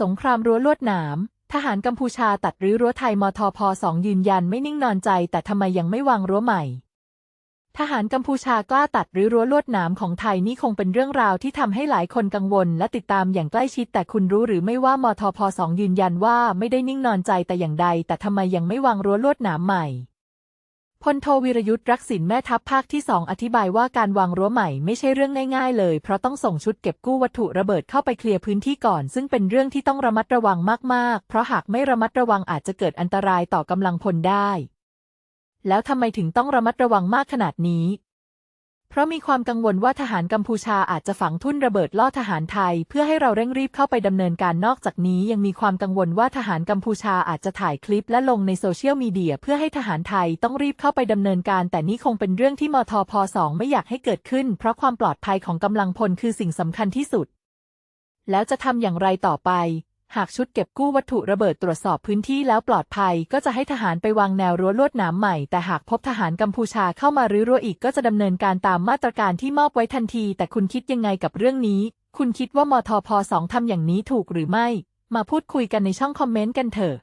สงครามรั้วลวดหนาม ทหารกัมพูชาตัดรื้อรั้วไทยมทพสองยืนยันไม่นิ่งนอนใจ แต่ทำไมยังไม่วางรั้วใหม่ ทหารกัมพูชากล้าตัดรื้อรั้วลวดหนามของไทยนี่คงเป็นเรื่องราวที่ทำให้หลายคนกังวล และติดตามอย่างใกล้ชิด แต่คุณรู้หรือไม่ว่ามทพสองยืนยันว่าไม่ได้นิ่งนอนใจแต่อย่างใด แต่ทำไมยังไม่วางรั้วลวดหนามใหม่ พลโทวิรยุทธ์รักษินแม่ทัพภาคที่สองอธิบายว่าการวางรั้วใหม่ไม่ใช่เรื่องง่ายๆ เลย เพราะต้องส่งชุดเก็บกู้วัตถุระเบิดเข้าไปเคลียร์พื้นที่ก่อน ซึ่งเป็นเรื่องที่ต้องระมัดระวังมากๆ เพราะหากไม่ระมัดระวังอาจจะเกิดอันตรายต่อกำลังพลได้ แล้วทำไมถึงต้องระมัดระวังมากขนาดนี้ ราะมีความกังวลว่าทหารกัมพูชาอาจจะฝังทุ่นระเบิดล่อทหารไทย เพื่อให้เราเร่งรีบเข้าไปดำเนินการนอกจากนี้ ยังมีความกังวลว่าทหารกัมพูชาอาจจะถ่ายคลิปและลงในโซเชียลมีเดียเพื่อให้ทหารไทยต้องรีบเข้าไปดำเนินการ แต่นี่คงเป็นเรื่องที่มทพสองไม่อยากให้เกิดขึ้น เพราะความปลอดภัยของกำลังพลคือสิ่งสำคัญที่สุด แล้วจะทำอย่างไรต่อไป หากชุดเก็บกู้วัตถุระเบิดตรวจสอบพื้นที่แล้วปลอดภัย ก็จะให้ทหารไปวางแนวรั้วลวดหนามใหม่ แต่หากพบทหารกัมพูชาเข้ามารื้อรั้วอีกก็จะดำเนินการตามมาตรการที่มอบไว้ทันที แต่คุณคิดยังไงกับเรื่องนี้ คุณคิดว่ามทพสองทำอย่างนี้ถูกหรือไม่ มาพูดคุยกันในช่องคอมเมนต์กันเถอะ